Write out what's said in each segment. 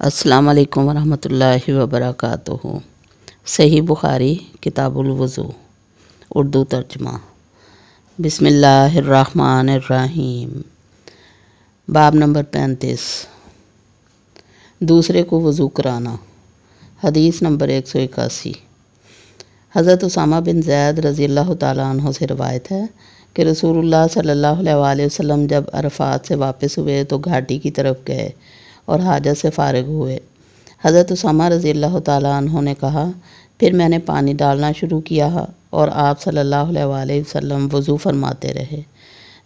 السلام علیکم ورحمۃ اللہ وبرکاتہ۔ صحیح بخاری، کتاب الوضو، اردو ترجمہ۔ بسم اللہ الرحمن الرحیم۔ باب نمبر پینتیس۔ دوسرے کو وضو کرانا۔ حدیث نمبر ایک سو اکاسی۔ حضرت اسامہ بن زید رضی اللہ تعالیٰ عنہ سے روایت ہے کہ رسول اللہ صلی اللہ علیہ وسلم جب عرفات سے واپس ہوئے تو گھاٹی کی طرف گئے۔ اور حاجت سے فارغ ہوئے۔ حضرت اسامہ رضی اللہ تعالیٰ عنہ نے کہا، پھر میں نے پانی ڈالنا شروع کیا اور آپ صلی اللہ علیہ وسلم وضو فرماتے رہے۔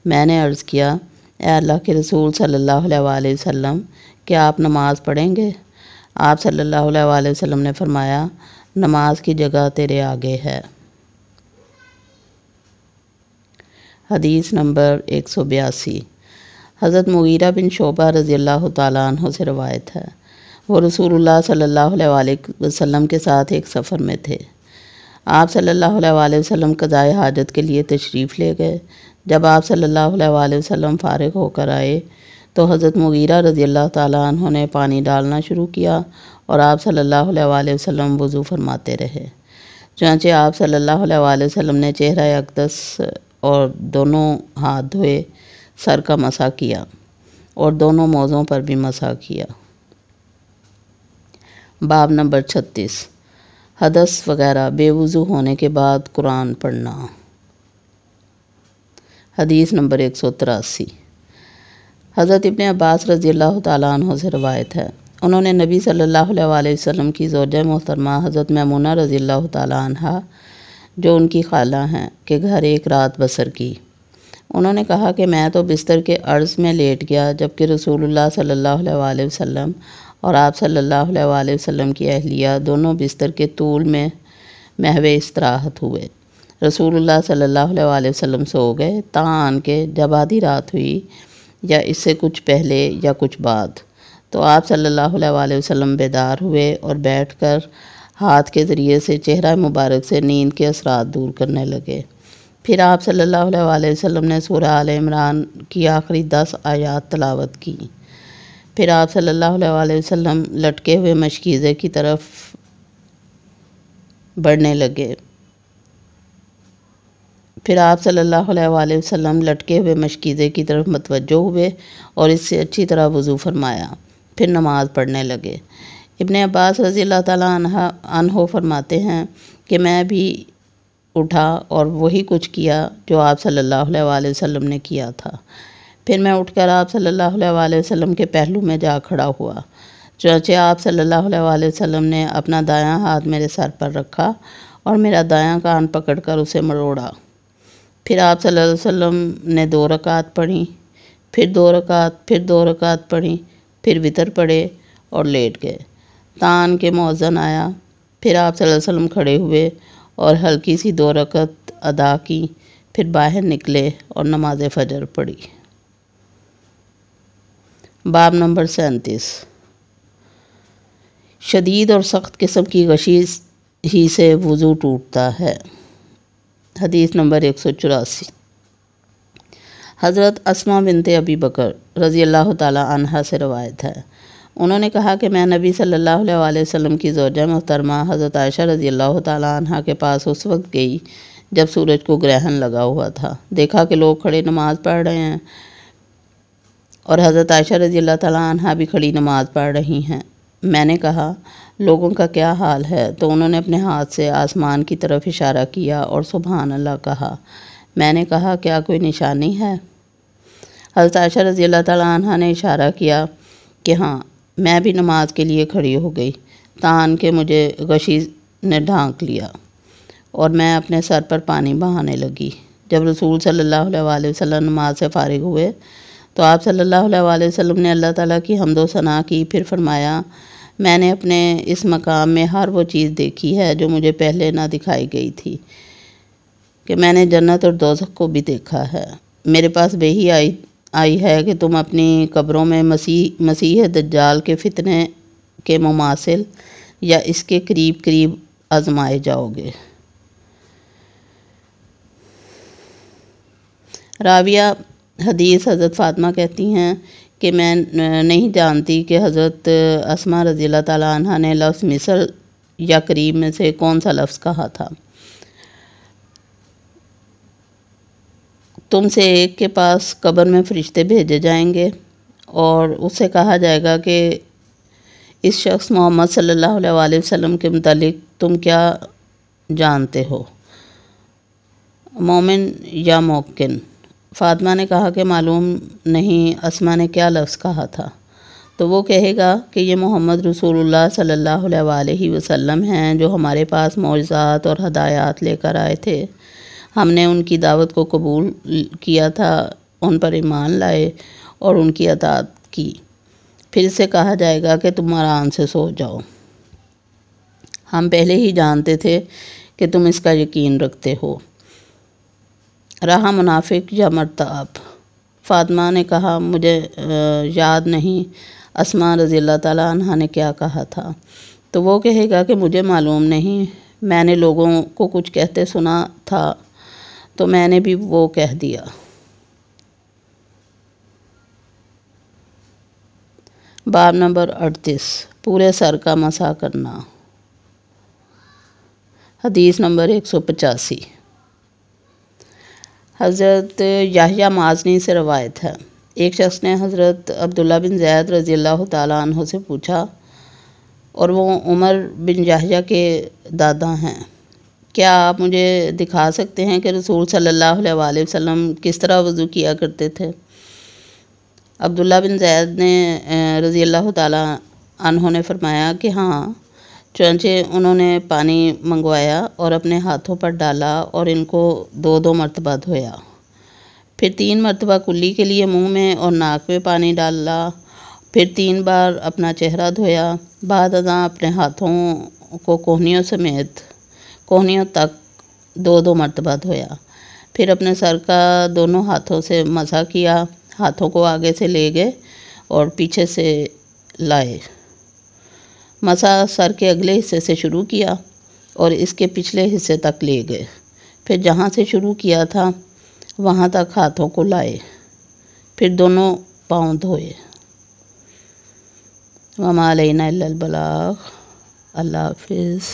میں نے عرض کیا، اے اللہ کے رسول صلی اللہ علیہ وسلم، کیا آپ نماز پڑھیں گے؟ آپ صلی اللہ علیہ وسلم نے فرمایا، نماز کی جگہ تیرے آگے ہے۔ حدیث نمبر ایک سو بیاسی۔ حضرت مغیرہ بن شعبہ رضی اللہ تعالیٰ عنہ سے روایت ہے۔ وہ رسول اللہ صلی اللہ علیہ وسلم کے ساتھ ایک سفر میں تھے۔ آپ صلی اللہ علیہ وسلم قضائے حاجت کے لیے تشریف لے گئے۔ جب آپ صلی اللہ علیہ وسلم فارغ ہو کر آئے تو حضرت مغیرہ رضی اللہ تعالیٰ عنہ نے پانی ڈالنا شروع کیا اور آپ صلی اللہ علیہ وسلم وضو فرماتے رہے۔ چنانچہ آپ صلی اللہ علیہ وسلم نے چہرہ اقدس اور دونوں ہاتھ دھوئے۔ سر کا مسا کیا اور دونوں موزوں پر بھی مسا کیا۔ باب نمبر چھتیس۔ حدث وغیرہ بے وضو ہونے کے بعد قرآن پڑھنا۔ حدیث نمبر ایک سو تراسی۔ حضرت ابن عباس رضی اللہ تعالیٰ عنہ سے روایت ہے۔ انہوں نے نبی صلی اللہ علیہ وسلم کی زوجہ محترمہ حضرت میمونہ رضی اللہ تعالیٰ عنہ، جو ان کی خالہ ہیں کہ گھر ایک رات بسر کی۔ انہوں نے کہا کہ میں تو بستر کے عرض میں لیٹ گیا، جبکہ رسول اللہ صلی اللہ علیہ وسلم اور آپ صلی اللہ علیہ وسلم کی اہلیہ دونوں بستر کے طول میں محو استراحت ہوئے۔ رسول اللہ صلی اللہ علیہ وسلم سو گئے۔ آن کے جب آدھی رات ہوئی یا اس سے کچھ پہلے یا کچھ بعد، تو آپ صلی اللہ علیہ وسلم بیدار ہوئے اور بیٹھ کر ہاتھ کے ذریعے سے چہرہ مبارک سے نیند کے اثرات دور کرنے لگے۔ پھر آپ صلی اللہ علیہ وسلم نے سورہ آل عمران کی آخری دس آیات تلاوت کی۔ پھر آپ صلی اللہ علیہ وسلم لٹکے ہوئے مشکیزے کی طرف بڑھنے لگے۔ پھر آپ صلی اللہ علیہ وسلم لٹکے ہوئے مشکیزے کی طرف متوجہ ہوئے اور اس سے اچھی طرح وضو فرمایا۔ پھر نماز پڑھنے لگے۔ ابن عباس رضی اللہ تعالیٰ عنہ عنہ فرماتے ہیں کہ میں بھی اٹھا اور وہی کچھ کیا جو آپ صلی اللہ علیہ وسلم نے کیا تھا۔ پھر میں اٹھ کر آپ صلی اللہ علیہ وسلم کے پہلو میں جا کھڑا ہوا۔ چنانچہ آپ صلی اللہ علیہ وسلم نے اپنا دایاں ہاتھ میرے سر پر رکھا اور میرا دایاں کان پکڑ کر اسے مروڑا۔ پھر آپ صلی اللہ علیہ وسلم نے دو رکعت پڑھی، پھر دو رکعت، پھر دو رکعت پڑھی، پھر وطر پڑھے اور لیٹ گئے۔ تان کے موزن آیا۔ پھر آپ صلی اللہ علیہ وسلم کھڑے ہوئے اور ہلکی سی دو رکعت ادا کی، پھر باہر نکلے اور نماز فجر پڑھی۔ باب نمبر سینتیس۔ شدید اور سخت قسم کی غشی ہی سے وضو ٹوٹتا ہے۔ حدیث نمبر ایک سو چوراسی۔ حضرت اسما بنت ابی بکر رضی اللہ تعالی عنہ سے روایت ہے انہوں نے کہا کہ میں نبی صلی اللہ علیہ وسلم کی زوجہ محترمہ حضرت عائشہ رضی اللہ تعالیٰ عنہ کے پاس اس وقت گئی جب سورج کو گرہن لگا ہوا تھا۔ دیکھا کہ لوگ کھڑے نماز پڑھ رہے ہیں اور حضرت عائشہ رضی اللہ تعالیٰ عنہ بھی کھڑی نماز پڑھ رہی ہیں۔ میں نے کہا، لوگوں کا کیا حال ہے؟ تو انہوں نے اپنے ہاتھ سے آسمان کی طرف اشارہ کیا اور سبحان اللہ کہا، میں نے کہا، کیا کوئی نشانی ہے؟ حضرت عائشہ رضی اللہ تعالیٰ عنہ نے اشارہ کیا کہ ہاں میں بھی نماز کے لیے کھڑی ہو گئی۔ تان کہ مجھے غشی نے ڈھانک لیا اور میں اپنے سر پر پانی بہانے لگی۔ جب رسول صلی اللہ علیہ وسلم نماز سے فارغ ہوئے تو آپ صلی اللہ علیہ وسلم نے اللہ تعالیٰ کی حمد و ثناء کی۔ پھر فرمایا، میں نے اپنے اس مقام میں ہر وہ چیز دیکھی ہے جو مجھے پہلے نہ دکھائی گئی تھی کہ میں نے جنت اور دوزخ کو بھی دیکھا ہے۔ میرے پاس ہی آئی آئی ہے کہ تم اپنی قبروں میں مسیح مسیح دجال کے فتنے کے مماثل یا اس کے قریب قریب آزمائے جاؤ گے۔ راویہ حدیث حضرت فاطمہ کہتی ہیں کہ میں نہیں جانتی کہ حضرت اسما رضی اللہ تعالیٰ عنہ نے لفظ مصر یا قریب میں سے کون سا لفظ کہا تھا۔ تم سے ایک کے پاس قبر میں فرشتے بھیجے جائیں گے۔ اور اس سے کہا جائے گا کہ اس شخص محمد صلی اللہ علیہ وآلہ وسلم کے متعلق تم کیا جانتے ہو؟ مومن یا موکن؟ فاطمہ نے کہا کہ معلوم نہیں اسما نے کیا لفظ کہا تھا؟ تو وہ کہے گا کہ یہ محمد رسول اللہ صلی اللہ علیہ وآلہ وسلم ہیں جو ہمارے پاس معجزات اور ہدایات لے کر آئے تھے۔ ہم نے ان کی دعوت کو قبول کیا تھا، ان پر ایمان لائے اور ان کی اطاعت کی۔ پھر سے کہا جائے گا کہ تم آرام سے سو جاؤ۔ ہم پہلے ہی جانتے تھے کہ تم اس کا یقین رکھتے ہو۔ رہا منافق یا مرتاب فاطمہ نے کہا، مجھے یاد نہیں۔ اسما رضی اللہ تعالیٰ عنہ نے کیا کہا تھا؟ تو وہ کہے گا کہ مجھے معلوم نہیں۔ میں نے لوگوں کو کچھ کہتے سنا تھا۔ تو میں نے بھی وہ کہہ دیا۔ باب نمبر اڑتیس، پورے سر کا مسا کرنا۔ حدیث نمبر ایک سو پچاسی۔ حضرت یاہیا معذنی سے روایت ہے۔ ایک شخص نے حضرت عبداللہ بن زید رضی اللہ تعالیٰ عنہ سے پوچھا، اور وہ عمر بن یاہیا کے دادا ہیں۔ کیا آپ مجھے دکھا سکتے ہیں کہ رسول صلی اللہ علیہ وآلہ وسلم کس طرح وضو کیا کرتے تھے؟ عبداللہ بن زید نے رضی اللہ تعالیٰ عنہ نے فرمایا کہ ہاں چنانچہ انہوں نے پانی منگوایا اور اپنے ہاتھوں پر ڈالا اور ان کو دو دو مرتبہ دھویا۔ پھر تین مرتبہ کلی کے لیے منہ میں اور ناک میں پانی ڈالا۔ پھر تین بار اپنا چہرہ دھویا۔ بعد ازاں اپنے ہاتھوں کو کوہنیوں سمیت کوہنیوں تک دو دو مرتبہ دھویا۔ پھر اپنے سر کا دونوں ہاتھوں سے مزہ کیا، ہاتھوں کو آگے سے لے گئے اور پیچھے سے لائے۔ مسا سر کے اگلے حصے سے شروع کیا اور اس کے پچھلے حصے تک لے گئے۔ پھر جہاں سے شروع کیا تھا، وہاں تک ہاتھوں کو لائے۔ پھر دونوں پاؤں دھوئے۔ وما علینا الا البلاغ۔ اللہ حافظ۔